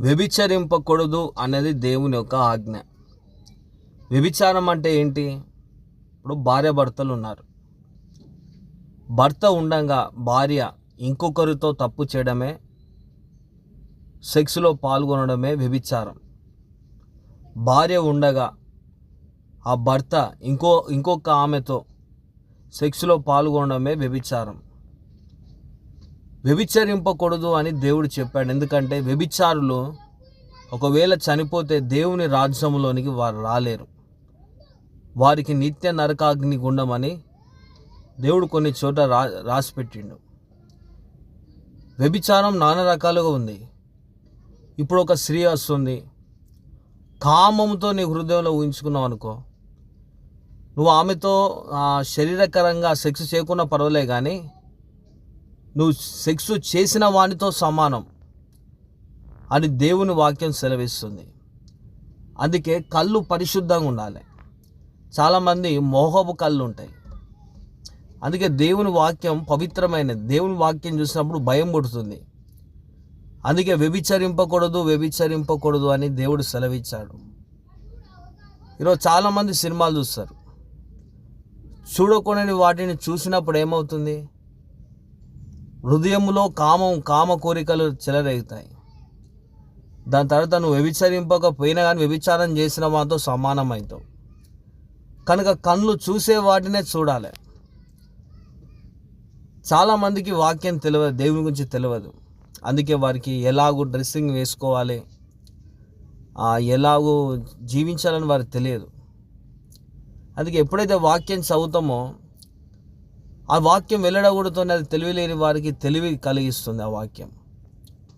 వ్యభిచరింపకూడదు అనేది దేవుని యొక్క ఆజ్ఞ. వ్యభిచారం అంటే ఏంటి? ఇప్పుడు భార్య భర్తలు ఉన్నారు. భర్త ఉండగా భార్య ఇంకొకరితో తప్పు చేయడమే సెక్స్లో పాల్గొనడమే వ్యభిచారం. భార్య ఉండగా ఆ భర్త ఇంకో ఇంకొక ఆమెతో సెక్స్లో పాల్గొనడమే వ్యభిచారం. వ్యభిచరింపకూడదు అని దేవుడు చెప్పాడు. ఎందుకంటే వ్యభిచారులు ఒకవేళ చనిపోతే దేవుని రాజ్యంలోనికి వారు రాలేరు. వారికి నిత్య నరకాగ్ని గుండమని దేవుడు కొన్ని చోట రా రాసిపెట్టిండు. వ్యభిచారం నానా రకాలుగా ఉంది. ఇప్పుడు ఒక స్త్రీ వస్తుంది. కామంతో నీ హృదయంలో ఊహించుకున్నావు అనుకో. నువ్వు ఆమెతో శరీరకరంగా సెక్స్ చేయకుండా పర్వాలే కానీ నువ్వు సెక్స్ చేసిన వానితో సమానం అని దేవుని వాక్యం సెలవిస్తుంది. అందుకే కళ్ళు పరిశుద్ధంగా ఉండాలి. చాలామంది మోహపు కళ్ళు ఉంటాయి. అందుకే దేవుని వాక్యం పవిత్రమైనది దేవుని వాక్యం చూసినప్పుడు భయం పుడుతుంది. అందుకే వ్యభిచరింపకూడదు వ్యభిచరింపకూడదు అని దేవుడు సెలవిచ్చాడు. ఈరోజు చాలామంది సినిమాలు చూస్తారు. చూడకూడని వాటిని చూసినప్పుడు ఏమవుతుంది? హృదయంలో కామం కామ కోరికలు చెలరేగుతాయి. దాని తర్వాత నువ్వు వ్యభిచరింపకపోయినా కానీ వ్యభిచారం చేసిన వాటితో సమానమవుతావు కనుక కళ్ళు చూసే వాటినే చూడాలి. చాలామందికి వాక్యం తెలియదు దేవుని గురించి తెలియదు. అందుకే వారికి ఎలాగో డ్రెస్సింగ్ వేసుకోవాలి. ఎలాగో జీవించాలని వారికి తెలియదు. అందుకే ఎప్పుడైతే వాక్యం చదువుతామో ఆ వాక్యం వెళ్ళడకూడదు అది తెలివి లేని వారికి తెలివి కలిగిస్తుంది ఆ వాక్యం.